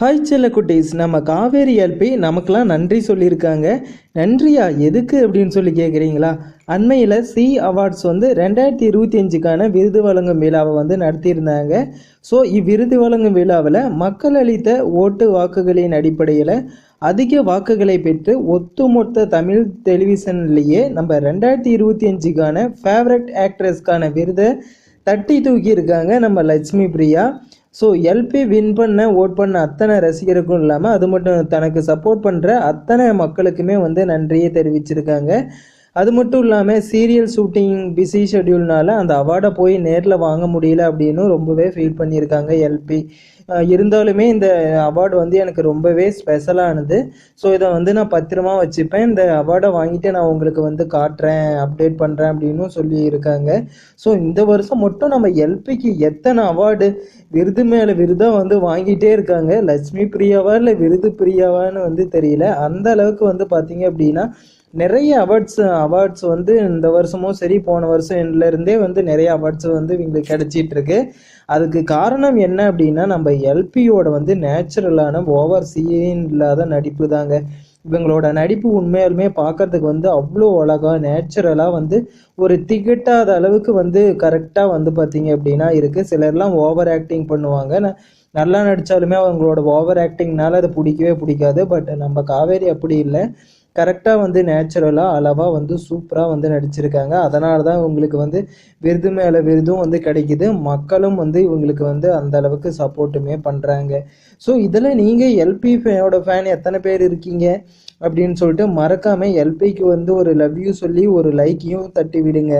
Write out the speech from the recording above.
Hi செல்ல குட்டீஸ். நம்ம காவேரி எல்பி நமக்கெலாம் நன்றி சொல்லியிருக்காங்க. நன்றியா? எதுக்கு அப்படின்னு சொல்லி கேட்குறீங்களா அண்மையில் சி அவார்ட்ஸ் வந்து ரெண்டாயிரத்தி இருபத்தி அஞ்சுக்கான விருது வழங்கும் விழாவை வந்து நடத்தியிருந்தாங்க. ஸோ இவ்விருது வழங்கும் விழாவில் மக்கள் அளித்த ஓட்டு வாக்குகளின் அடிப்படையில் அதிக வாக்குகளை பெற்று ஒட்டுமொத்த தமிழ் டெலிவிஷன்லேயே நம்ம ரெண்டாயிரத்தி இருபத்தி அஞ்சுக்கான ஃபேவரட் ஆக்ட்ரஸ்க்கான விருதை தட்டி தூக்கி இருக்காங்க நம்ம Lakshmi Priya. So LP win பண்ண ஓட் பண்ண அத்தனை ரசிகருக்கும் இல்லாமல் அது மட்டும் தனக்கு சப்போர்ட் பண்ணுற அத்தனை மக்களுக்குமே வந்து நன்றியை தெரிவிச்சிருக்காங்க. அது மட்டும் இல்லாமல் சீரியல் ஷூட்டிங் பிஸி ஷெடியூல்னால அந்த அவார்டை போய் நேரில் வாங்க முடியல அப்படின்னு ரொம்பவே ஃபீல் பண்ணியிருக்காங்க எல்பி இருந்தாலுமே இந்த அவார்டு வந்து எனக்கு ரொம்பவே ஸ்பெஷலானது ஸோ இதை வந்து நான் பத்திரமா வச்சுப்பேன். இந்த அவார்டை வாங்கிட்டு நான் உங்களுக்கு வந்து காட்டுறேன் அப்டேட் பண்ணுறேன் அப்படின்னு சொல்லி இருக்காங்க ஸோ இந்த வருஷம் மட்டும் நம்ம எல்பிக்கு எத்தனை அவார்டு விருது மேலே விருதாக வந்து வாங்கிட்டே இருக்காங்க. லட்சுமி பிரியாவா இல்லை விருது பிரியாவான்னு வந்து தெரியல. அந்த அளவுக்கு வந்து பார்த்தீங்க அப்படின்னா நிறைய அவார்ட்ஸ் அவார்ட்ஸ் வந்து இந்த வருஷமும் சரி போன வருஷம் இருந்தே வந்து நிறைய அவார்ட்ஸ் வந்து இவங்களுக்கு கிடைச்சிட்டு இருக்கு அதுக்கு காரணம் என்ன அப்படின்னா நம்ம எல்பியோட வந்து நேச்சுரலான ஓவர் சீன் இல்லாத நடிப்பு தாங்க. இவங்களோட நடிப்பு உண்மையாலுமே பார்க்கறதுக்கு வந்து அவ்வளோ அழகாக நேச்சுரலாக வந்து ஒரு திகட்டாத அளவுக்கு வந்து கரெக்டாக வந்து பார்த்தீங்க அப்படின்னா இருக்குது சிலர்லாம் ஓவர் ஆக்டிங் பண்ணுவாங்க. ந- நல்லா நடித்தாலுமே அவங்களோட ஓவர் ஆக்டிங்னால அது பிடிக்கவே பிடிக்காது. பட் நம்ம காவேரி அப்படி இல்லை. கரெக்டாக வந்து நேச்சுரலாக அளவாக வந்து சூப்பராக வந்து நடிச்சிருக்காங்க. அதனால தான் இவங்களுக்கு வந்து விருது மேலே விருதும் வந்து கிடைக்குது. மக்களும் வந்து இவங்களுக்கு வந்து அந்த அளவுக்கு சப்போர்ட்டுமே பண்ணுறாங்க ஸோ இதில் நீங்கள் எல்பி ஃபேனோட ஃபேன் எத்தனை பேர் இருக்கீங்க? அப்படின்னு சொல்லிட்டு மறக்காமல் எல்பிக்கு வந்து ஒரு லவ்யூ சொல்லி ஒரு லைக்கையும் தட்டி விடுங்க.